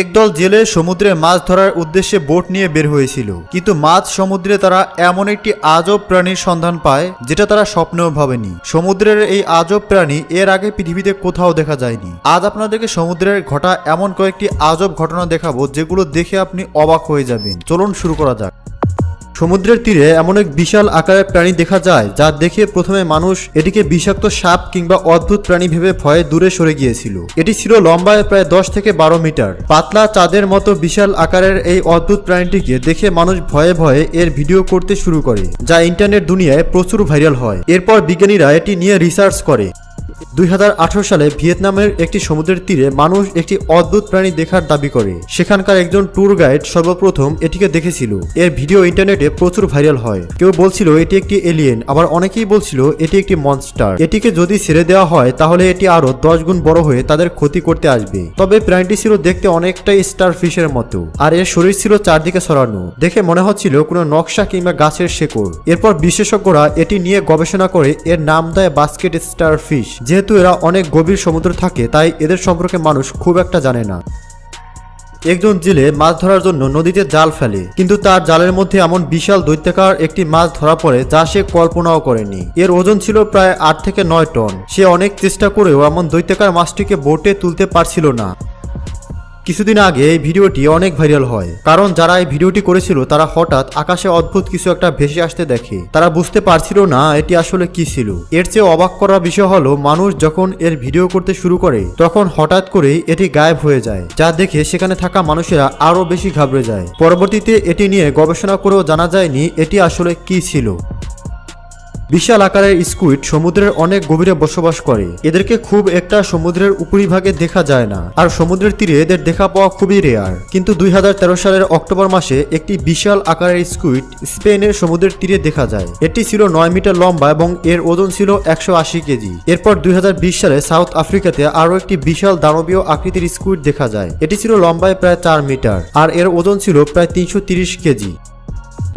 একদল জেলে সমুদ্রে মাছ ধরার উদ্দেশ্যে বোট নিয়ে বের হয়েছিল। কিন্তু মাছ সমুদ্রে তারা এমন একটি আজব প্রাণীর সন্ধান পায়, যেটা তারা স্বপ্নেও ভাবেনি। সমুদ্রের এই আজব প্রাণী এর আগে পৃথিবীতে কোথাও দেখা যায়নি। আজ আপনাদেরকে সমুদ্রের ঘটা এমন কয়েকটি আজব ঘটনা দেখাবো, যেগুলো দেখে আপনি অবাক হয়ে যাবেন। চলুন শুরু করা যাক। সমুদ্রের তীরে এমন এক বিশাল আকারের প্রাণী দেখা যায়, যা দেখে প্রথমে মানুষ এটিকে বিষাক্ত সাপ কিংবা অদ্ভুত প্রাণী ভেবে ভয়ে দূরে সরে গিয়েছিল। এটি ছিল লম্বায় প্রায় দশ থেকে বারো মিটার। পাতলা চাঁদের মতো বিশাল আকারের এই অদ্ভুত প্রাণীটিকে দেখে মানুষ ভয়ে ভয়ে এর ভিডিও করতে শুরু করে, যা ইন্টারনেট দুনিয়ায় প্রচুর ভাইরাল হয়। এরপর বিজ্ঞানীরা এটি নিয়ে রিসার্চ করে। দুই হাজার আঠারো সালে ভিয়েতনামের একটি সমুদ্রের তীরে মানুষ একটি অদ্ভুত প্রাণী দেখার দাবি করে। সেখানকার একজন ট্যুর গাইড সর্বপ্রথম এটিকে দেখেছিল। এর ভিডিও ইন্টারনেটে প্রচুর ভাইরাল হয়। কেউ বলছিল, এটি একটি এলিয়েন। আবার অনেকেই বলছিল, এটি একটি মনস্টার। এটিকে যদি ছেড়ে দেওয়া হয়, তাহলে এটি আরও দশ গুণ বড় হয়ে তাদের ক্ষতি করতে আসবে। তবে প্রাণীটি ছিল দেখতে অনেকটাই স্টার ফিশের মতো, আর এর শরীর ছিল চারদিকে ছড়ানো। দেখে মনে হচ্ছিল কোনো নকশা কিংবা গাছের শেকড়। এরপর বিশেষজ্ঞরা এটি নিয়ে গবেষণা করে এর নাম দেয় বাস্কেট স্টার ফিশ যেহেতু এরা অনেক গভীর সমুদ্রে থাকে, তাই এদের সম্পর্কে মানুষ খুব একটা জানে না। একজন জেলে মাছ ধরার জন্য নদীতে জাল ফেলে, কিন্তু তার জালের মধ্যে এমন বিশাল দৈত্যাকার একটি মাছ ধরা পড়ে যা সে কল্পনাও করেনি। এর ওজন ছিল প্রায় আট থেকে নয় টন। সে অনেক চেষ্টা করেও এমন দৈত্যাকার মাছটিকে বোটে তুলতে পারছিল না। কিছুদিন আগে এই ভিডিওটি অনেক ভাইরাল হয়। কারণ যারা এই ভিডিওটি করেছিল, তারা হঠাৎ আকাশে অদ্ভুত কিছু একটা ভেসে আসতে দেখে। তারা বুঝতে পারছিল না এটি আসলে কি ছিল। এর চেয়ে অবাক করার বিষয় হলো, মানুষ যখন এর ভিডিও করতে শুরু করে, তখন হঠাৎ করেই এটি গায়েব হয়ে যায়, যা দেখে সেখানে থাকা মানুষেরা আরও বেশি ঘাবড়ে যায়। পরবর্তীতে এটি নিয়ে গবেষণা করেও জানা যায়নি এটি আসলে কি ছিল। বিশাল আকারের স্কুইড সমুদ্রের অনেক গভীরে বসবাস করে। এদেরকে খুব একটা সমুদ্রের উপরিভাগে দেখা যায় না। আর সমুদ্রের তীরে এদের দেখা পাওয়া খুবই রেয়ার কিন্তু দুই হাজার তেরো সালের অক্টোবর মাসে একটি বিশাল আকারের স্কুইড স্পেনের সমুদ্রের তীরে দেখা যায়। এটি ছিল নয় মিটার লম্বা এবং এর ওজন ছিল একশো আশি কেজি। এরপর দুই হাজার বিশ সালে সাউথ আফ্রিকাতে আরও একটি বিশাল দানবীয় আকৃতির স্কুইড দেখা যায়। এটি ছিল লম্বায় প্রায় চার মিটার, আর এর ওজন ছিল প্রায় তিনশো কেজি।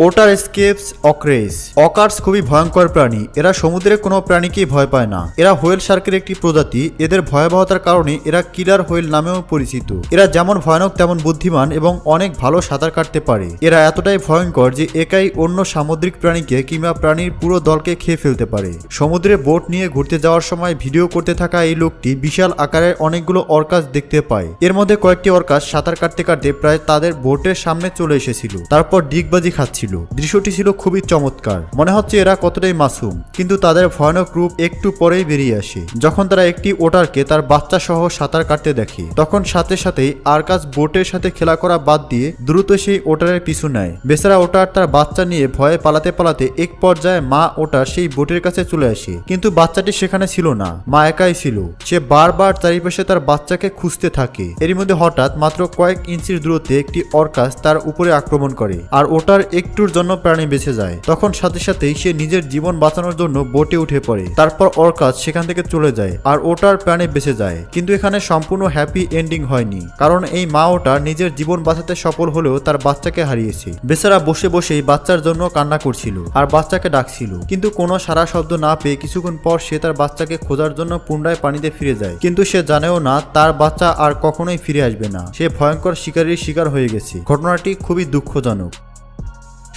ওটার স্কেপস অক্রেস অকার্স খুবই ভয়ঙ্কর প্রাণী। এরা সমুদ্রের কোনো প্রাণীকেই ভয় পায় না। এরা হোয়েল শার্কের একটি প্রজাতি। এদের ভয়াবহতার কারণে এরা কিলার হোয়েল নামেও পরিচিত। এরা যেমন ভয়ানক, তেমন বুদ্ধিমান এবং অনেক ভালো সাঁতার কাটতে পারে। এরা এতটাই ভয়ঙ্কর যে একাই অন্য সামুদ্রিক প্রাণীকে কিংবা প্রাণীর পুরো দলকে খেয়ে ফেলতে পারে। সমুদ্রে বোট নিয়ে ঘুরতে যাওয়ার সময় ভিডিও করতে থাকা এই লোকটি বিশাল আকারের অনেকগুলো অর্কাস দেখতে পায়। এর মধ্যে কয়েকটি অর্কাস সাঁতার কাটতে কাটতে প্রায় তাদের বোটের সামনে চলে এসেছিল। তারপর ডিগবাজি খাচ্ছিল। দৃশ্যটি ছিল খুবই চমৎকার। মনে হচ্ছে এরা কতটাই মাসুম, কিন্তু তাদের ভয়ানক রূপ একটু পরেই বেরিয়ে আসে। যখন তারা একটি ওটারকে তার বাচ্চা সহ সাঁতার কাটতে দেখে, তখন সাথে সাথেই আরকাস বোটের সাথে খেলা করা বাদ দিয়ে দ্রুত সেই ওটারের পিছু নেয়। বেচারা ওটার তার বাচ্চা নিয়ে ভয়ে পালাতে পালাতে এক পর্যায়ে মা ওটার সেই বোটের কাছে চলে আসে, কিন্তু বাচ্চাটি সেখানে ছিল না। মা একাই ছিল। সে বারবার চারিপাশে তার বাচ্চাকে খুঁজতে থাকে। এর মধ্যে হঠাৎ মাত্র কয়েক ইঞ্চির দূরত্বে একটি অর্কাস তার উপরে আক্রমণ করে, আর ওটার একটুর জন্য প্রাণী বেঁচে যায়। তখন সাথে সাথেই সে নিজের জীবন বাঁচানোর জন্য বোটে উঠে পড়ে। তারপর অর্কাস সেখান থেকে চলে যায় আর ওটার প্রাণী বেঁচে যায়। কিন্তু এখানে সম্পূর্ণ হ্যাপি এন্ডিং হয়নি। কারণ এই মা ওটা নিজের জীবন বাঁচাতে সফল হলেও তার বাচ্চাকে হারিয়েছে। বেচারা বসে বসেই বাচ্চার জন্য কান্না করছিল আর বাচ্চাকে ডাকছিল। কিন্তু কোনো সারা শব্দ না পেয়ে কিছুক্ষণ পর সে তার বাচ্চাকে খোঁজার জন্য পুনরায় পানিতে ফিরে যায়। কিন্তু সে জানেও না তার বাচ্চা আর কখনোই ফিরে আসবে না। সে ভয়ঙ্কর শিকারীর শিকার হয়ে গেছে। ঘটনাটি খুবই দুঃখজনক।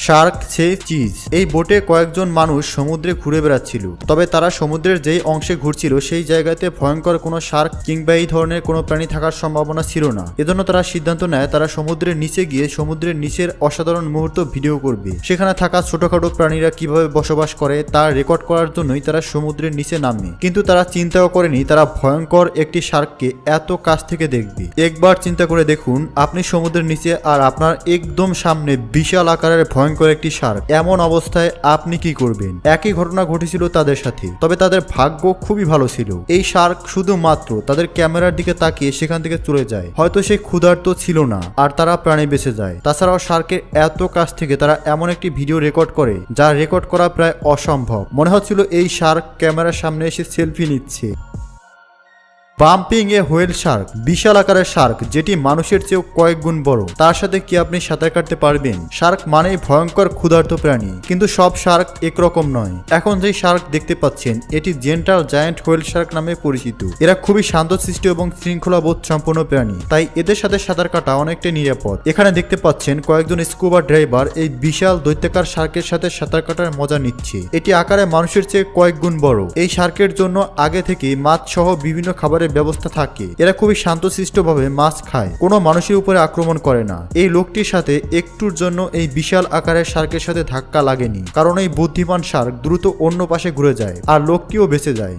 Shark say cheese. এই বোটে কয়েকজন মানুষ সমুদ্রে ঘুরে বেড়াচ্ছিল। তবে তারা সমুদ্রের যেই অংশে ঘুরছিল, সেই জায়গাতে ভয়ঙ্কর কোনো শার্ক কিংবা এই ধরনের কোনো প্রাণী থাকার সম্ভাবনা ছিল না। এজন্য তারা সিদ্ধান্ত নেয়, তারা সমুদ্রের নিচে গিয়ে সমুদ্রের নিচের অসাধারণ মুহূর্ত ভিডিও করবে। সেখানে থাকা ছোটখাটো প্রাণীরা কীভাবে বসবাস করে, তা রেকর্ড করার জন্যই তারা সমুদ্রের নিচে নামে। কিন্তু তারা চিন্তাও করেনি, তারা ভয়ঙ্কর একটি শার্ককে এত কাছ থেকে দেখবে। একবার চিন্তা করে দেখুন, আপনি সমুদ্রের নিচে আর আপনার একদম সামনে বিশাল আকারের ভয়ঙ্কর একটি শার্ক এমন অবস্থায় আপনি কি করবেন? একই ঘটনা ঘটেছিল তাদের সাথে। তবে তাদের ভাগ্য খুবই ভালো ছিল। এই শার্ক শুধুমাত্র তাদের ক্যামেরার দিকে তাকিয়ে সেখান থেকে চলে যায়। হয়তো সে ক্ষুধার্ত ছিল না, আর তারা প্রাণে বেঁচে যায়। তাছাড়াও শার্কের এত কাছ থেকে তারা এমন একটি ভিডিও রেকর্ড করে, যা রেকর্ড করা প্রায় অসম্ভব। মনে হচ্ছিল এই শার্ক ক্যামেরার সামনে এসে সেলফি নিচ্ছে। বাম্পিং এ হোয়েল শার্ক, বিশাল আকারের শার্ক, যেটি মানুষের চেয়েও কয়েক গুণ বড়। তার সাথে কি আপনি সাঁতার কাটতে পারবেন? শার্ক মানেই ভয়ঙ্কর ক্ষুধার্ত প্রাণী, কিন্তু সব শার্ক একরকম নয়। এখন যেই শার্ক দেখতে পাচ্ছেন, এটি জেন্টাল জায়ান্ট হোয়েল শার্ক নামে পরিচিত। এরা খুবই শান্ত শান্তশিষ্ট এবং শৃঙ্খলাবোধ সম্পন্ন প্রাণী, তাই এদের সাথে সাঁতার কাটা অনেকটাই নিরাপদ। এখানে দেখতে পাচ্ছেন কয়েকজন স্কুবা ড্রাইভার এই বিশাল দৈত্যাকার শার্কের সাথে সাঁতার কাটার মজা নিচ্ছে। এটি আকারে মানুষের চেয়ে কয়েক গুণ বড়। এই শার্কের জন্য আগে থেকে মাছ সহ বিভিন্ন খাবারের ব্যবস্থা থাকে। এরা খুবই শান্তশিষ্টভাবে মাছ খায়। কোনো মানুষের উপরে আক্রমণ করে না। এই লোকটির সাথে একটুর জন্য এই বিশাল আকারের শার্কের সাথে ধাক্কা লাগেনি। কারণ এই বুদ্ধিমান শার্ক দ্রুত অন্য পাশে ঘুরে যায় আর লোকটিও বেঁচে যায়।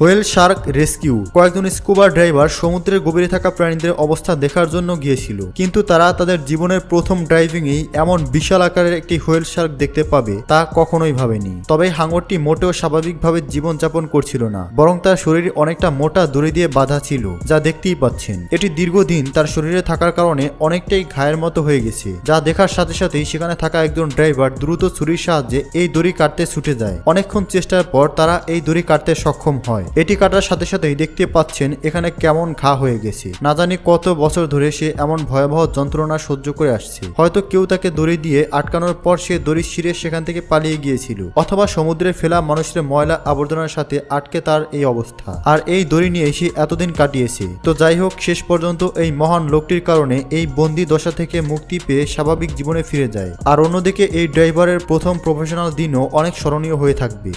হোয়েল শার্ক রেস্কিউ কয়েকজন স্কুবা ড্রাইভার সমুদ্রের গভীরে থাকা প্রাণীদের অবস্থা দেখার জন্য গিয়েছিল। কিন্তু তারা তাদের জীবনের প্রথম ড্রাইভিংয়েই এমন বিশাল আকারের একটি হোয়েল শার্ক দেখতে পাবে তা কখনোই ভাবেনি। তবে হাঙরটি মোটেও স্বাভাবিকভাবে জীবনযাপন করছিল না, বরং তার শরীর অনেকটা মোটা দড়ি দিয়ে বাঁধা ছিল, যা দেখতেই পাচ্ছেন। এটি দীর্ঘদিন তার শরীরে থাকার কারণে অনেকটাই ঘায়ের মতো হয়ে গেছে, যা দেখার সাথে সাথেই সেখানে থাকা একজন ড্রাইভার দ্রুত ছুরির সাহায্যে এই দড়ি কাটতে ছুটে যায়। অনেকক্ষণ চেষ্টার পর তারা এই দড়ি কাটতে সক্ষম হয়। এটি কাটার সাথে সাথেই দেখতে পাচ্ছেন এখানে কেমন ঘা হয়ে গেছে। না জানি কত বছর ধরে সে এমন ভয়াবহ যন্ত্রণা সহ্য করে আসছে। হয়তো কেউ তাকে দড়ি দিয়ে আটকানোর পর সে দড়ি ছিঁড়ে সেখান থেকে পালিয়ে গিয়েছিল, অথবা সমুদ্রে ফেলা মানুষের ময়লা আবর্জনার সাথে আটকে তার এই অবস্থা। আর এই দড়ি নিয়ে সে এতদিন কাটিয়েছে। তো যাই হোক, শেষ পর্যন্ত এই মহান লোকটির কারণে এই বন্দি দশা থেকে মুক্তি পেয়ে স্বাভাবিক জীবনে ফিরে যায়। আর অন্যদিকে এই ড্রাইভারের প্রথম প্রফেশনাল দিনও অনেক স্মরণীয় হয়ে থাকবে।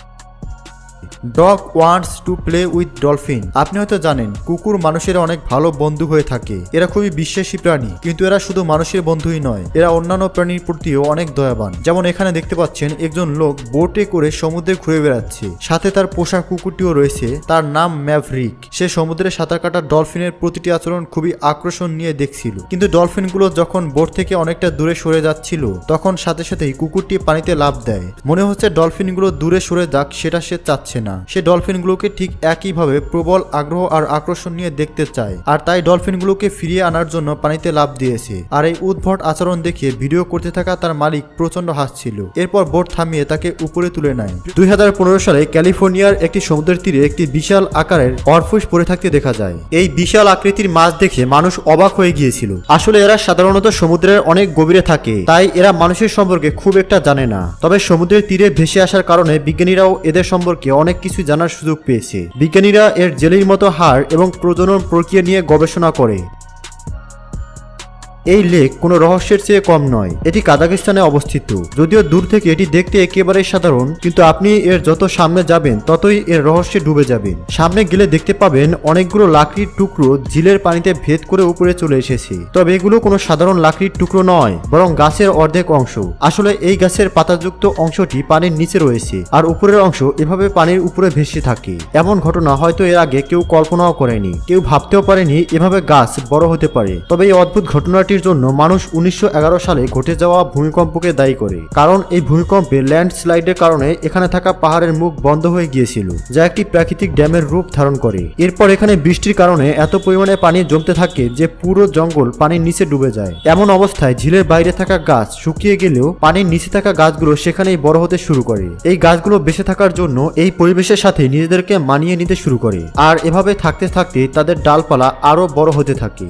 Dog wants to play with dolphin আপনি হয়তো জানেন, কুকুর মানুষের অনেক ভালো বন্ধু হয়ে থাকে। এরা খুবই বিশ্বাসী প্রাণী, কিন্তু এরা শুধু মানুষের বন্ধুই নয়, এরা অন্যান্য প্রাণীর প্রতিও অনেক দয়াবান। যেমন এখানে দেখতে পাচ্ছেন, একজন লোক বোটে করে সমুদ্রে ঘুরে বেড়াচ্ছে। সাথে তার পোষা কুকুরটিও রয়েছে, তার নাম ম্যাভরিক। সে সমুদ্রে সাঁতার কাটা ডলফিনের প্রতিটি আচরণ খুবই আকর্ষণ নিয়ে দেখছিল। কিন্তু ডলফিনগুলো যখন বোট থেকে অনেকটা দূরে সরে যাচ্ছিল, তখন সাথে সাথেই কুকুরটি পানিতে লাফ দেয়। মনে হচ্ছে ডলফিনগুলো দূরে সরে যাক, সেটা সে চাচ্ছে না। সে ডলফিনগুলোকে ঠিক একইভাবে প্রবল আগ্রহ আর আকর্ষণ নিয়ে দেখতে চায়। আর তাই ডলফিনগুলোকে ফিরিয়ে আনার জন্য পানিতে লাফ দিয়েছে। আর এই উদ্ভট আচরণ দেখে ভিডিও করতে থাকা তার মালিক প্রচণ্ড হাসছিল। এরপর বোট থামিয়ে তাকে উপরে তুলে নেয়। দুই সালে ক্যালিফোর্নিয়ার একটি সমুদ্রের তীরে একটি বিশাল আকারের অরফুস পড়ে থাকতে দেখা যায়। এই বিশাল আকৃতির মাছ দেখে মানুষ অবাক হয়ে গিয়েছিল। আসলে এরা সাধারণত সমুদ্রের অনেক গভীরে থাকে। তাই এরা মানুষের সম্পর্কে খুব একটা জানে না। তবে সমুদ্রের তীরে ভেসে আসার কারণে বিজ্ঞানীরাও এদের সম্পর্কে অনেক কিছু জানার সুযোগ পেয়েছে। বিজ্ঞানীরা এর জেলির মতো হাড় এবং প্রজনন প্রক্রিয়া নিয়ে গবেষণা করে। এই লেক কোনো রহস্যের চেয়ে কম নয়। এটি কাজাকিস্তানে অবস্থিত। যদিও দূর থেকে এটি দেখতে একেবারেই সাধারণ, কিন্তু আপনি এর যত সামনে যাবেন, ততই এর রহস্যে ডুবে যাবেন। সামনে গেলে দেখতে পাবেন অনেকগুলো লাকড়ির টুকরো ঝিলের পানিতে ভেদ করে উপরে চলে এসেছে। তবে এগুলো কোনো সাধারণ লাকড়ির টুকরো নয়, বরং গাছের অর্ধেক অংশ। আসলে এই গাছের পাতাযুক্ত অংশটি পানির নিচে রয়েছে, আর উপরের অংশ এভাবে পানির উপরে ভেসে থাকে। এমন ঘটনা হয়তো এর আগে কেউ কল্পনাও করেনি। কেউ ভাবতেও পারেনি এভাবে গাছ বড় হতে পারে। তবে এই অদ্ভুত ঘটনাটির জন্য মানুষ উনিশশো এগারো সালে ঘটে যাওয়া ভূমিকম্পকে দায়ী করে। কারণ এই ভূমিকম্পে ল্যান্ডস্লাইডের কারণে এখানে থাকা পাহাড়ের মুখ বন্ধ হয়ে গিয়েছিল, যা একটি প্রাকৃতিক ড্যামের রূপ ধারণ করে। এরপর এখানে বৃষ্টির কারণে এত পরিমাণে পানি জমতে থাকে যে পুরো জঙ্গল পানির নিচে ডুবে যায়। এমন অবস্থায় ঝিলের বাইরে থাকা গাছ শুকিয়ে গেলেও পানির নিচে থাকা গাছগুলো সেখানেই বড় হতে শুরু করে। এই গাছগুলো বেঁচে থাকার জন্য এই পরিবেশের সাথে নিজেদেরকে মানিয়ে নিতে শুরু করে। আর এভাবে থাকতে থাকতে তাদের ডালপালা আরও বড় হতে থাকে।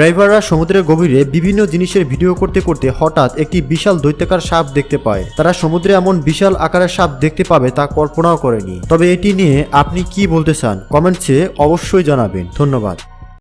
ড্রাইভাররা সমুদ্রের গভীরে বিভিন্ন জিনিসের ভিডিও করতে করতে হঠাৎ একটি বিশাল দৈত্যাকার সাপ দেখতে পায়। তারা সমুদ্রে এমন বিশাল আকারের সাপ দেখতে পাবে তা কল্পনাও করেনি। তবে এটি নিয়ে আপনি কি বলতে চান? কমেন্টসে অবশ্যই জানাবেন। ধন্যবাদ।